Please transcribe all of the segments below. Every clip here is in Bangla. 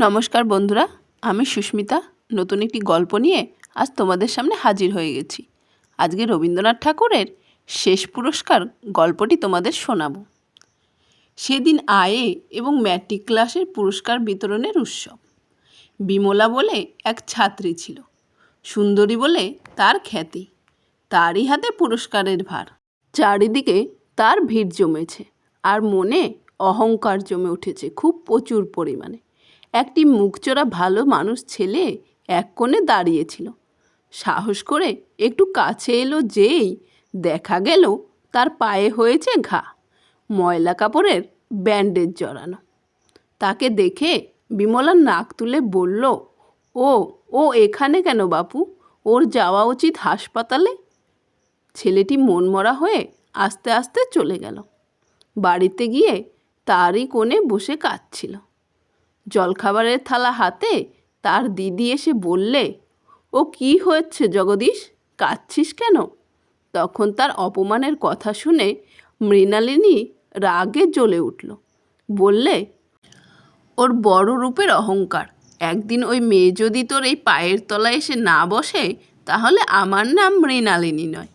নমস্কার বন্ধুরা, আমি সুস্মিতা। নতুন একটি গল্প নিয়ে আজ তোমাদের সামনে হাজির হয়ে গেছি। আজকে রবীন্দ্রনাথ ঠাকুরের শেষ পুরস্কার গল্পটি তোমাদের শোনাবো। সেদিন আয়ে এবং ম্যাট্রিক ক্লাসের পুরস্কার বিতরণের উৎসব। বিমলা বলে এক ছাত্রী ছিল। সুন্দরী বলে তার খ্যাতি। তারই হাতে পুরস্কারের ভার। চারিদিকে তার ভিড় জমেছে। আর মনে অহংকার জমে উঠেছে খুব প্রচুর পরিমাণে। একটি মুখচোরা ভালো মানুষ ছেলে এক কোণে দাঁড়িয়েছিল। সাহস করে একটু কাছে এলো যেই, দেখা গেল তার পায়ে হয়েছে ঘা, ময়লা কাপড়ের ব্যান্ডেজ জড়ানো। তাকে দেখে বিমলা নাক তুলে বলল, ও ও এখানে কেন বাপু? ওর যাওয়া উচিত হাসপাতালে? ছেলেটি মনমরা হয়ে আস্তে আস্তে চলে গেল। বাড়িতে গিয়ে তারই কোণে বসে কাঁদছিল। জলখাবারের থালা হাতে তার দিদি এসে বললে, ও কি হয়েছে জগদীশ? কাঁদছিস কেন? তখন তার অপমানের কথা শুনে মৃণালিনী রাগে জ্বলে উঠল। বললে, ওর বড় রূপের অহংকার। একদিন ওই মেয়ে যদি তোর এই পায়ের তলায় এসে না বসে, তাহলে আমার নাম মৃণালিনী নয়।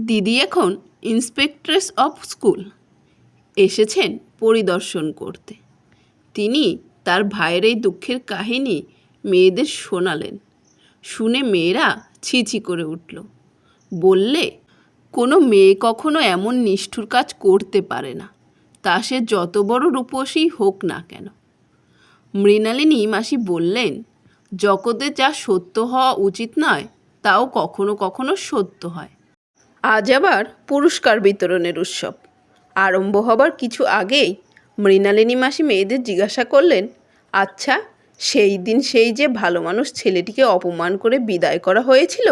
দিদি এখন ইন্সপেক্ট্রেস অফ স্কুল। এসেছেন পরিদর্শন করতে। তিনি তার ভাইয়ের এই দুঃখের কাহিনী মেয়েদের শোনালেন। শুনে মেয়েরা ছিছি করে উঠল। বললে, কোনো মেয়ে কখনো এমন নিষ্ঠুর কাজ করতে পারে না। তা সে যত বড় রূপসী হোক না কেন। মৃণালিনী মাসি বললেন, জগতে যা সত্য হওয়া উচিত নয়, তাও কখনো কখনো সত্য হয়। আজ আবার পুরস্কার বিতরণের উৎসব। আরম্ভ হবার কিছু আগেই মৃণালিনী মাসি মেয়েদের জিজ্ঞাসা করলেন আচ্ছা সেই দিন সেই যে ভালো মানুষ ছেলেটিকে অপমান করে বিদায় করা হয়েছিল,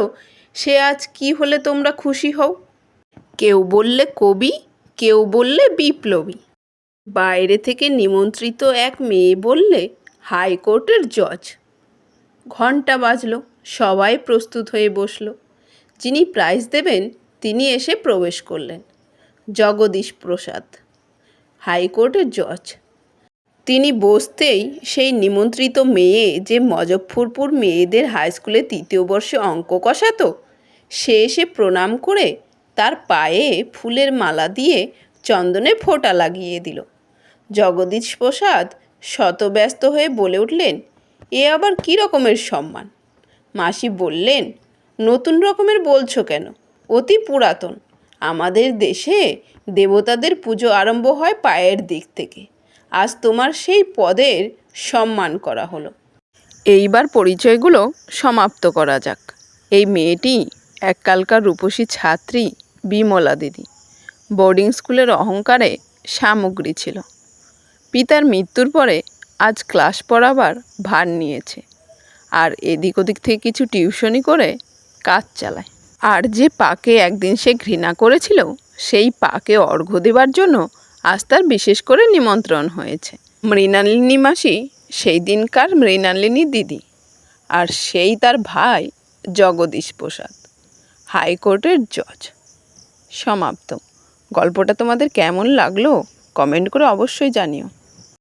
সে আজ কি হলে তোমরা খুশি হও? কেউ বললে কবি, কেউ বললে বিপ্লবী। বাইরে থেকে নিমন্ত্রিত এক মেয়ে বললে, হাইকোর্টের জজ। ঘণ্টা বাজলো, সবাই প্রস্তুত হয়ে বসল। যিনি প্রাইজ দেবেন, তিনি এসে প্রবেশ করলেন। জগদীশ প্রসাদ, হাইকোর্টের জজ। তিনি বসতেই সেই নিমন্ত্রিত মেয়ে যে মজফরপুর মেয়েদের হাই স্কুলে তৃতীয় বর্ষে অঙ্ক কষাতো, সে এসে প্রণাম করে তার পায়ে ফুলের মালা দিয়ে চন্দনে ফোঁটা লাগিয়ে দিল। জগদীশ প্রসাদ শতব্যস্ত হয়ে বলে উঠলেন, এ আবার কী রকমের সম্মান? মাসি বললেন, নতুন রকমের বলছো কেন? অতি পুরাতন। আমাদের দেশে দেবতাদের পুজো আরম্ভ হয় পায়ের দিক থেকে। আজ তোমার সেই পদের সম্মান করা হলো। এইবার পরিচয়গুলো সমাপ্ত করা যাক। এই মেয়েটি এককালকার রূপসী ছাত্রী বিমলা দিদি। বোর্ডিং স্কুলের অহংকারে সামগ্রী ছিল। পিতার মৃত্যুর পরে আজ ক্লাস পড়াবার ভার নিয়েছে। আর এদিক ওদিক থেকে কিছু টিউশনি করে কাজ চালায়। আর যে পাকে একদিন সে ঘৃণা করেছিল, সেই পাকে অর্ঘ্য দেবার জন্য আজ তার বিশেষ করে নিমন্ত্রণ হয়েছে। মৃণালিনী মাসি, সেই দিনকার মৃণালিনী দিদি আর সেই তার ভাই জগদীশ প্রসাদ, হাইকোর্টের জজ। সমাপ্ত। গল্পটা তোমাদের কেমন লাগল? কমেন্ট করে অবশ্যই জানিও।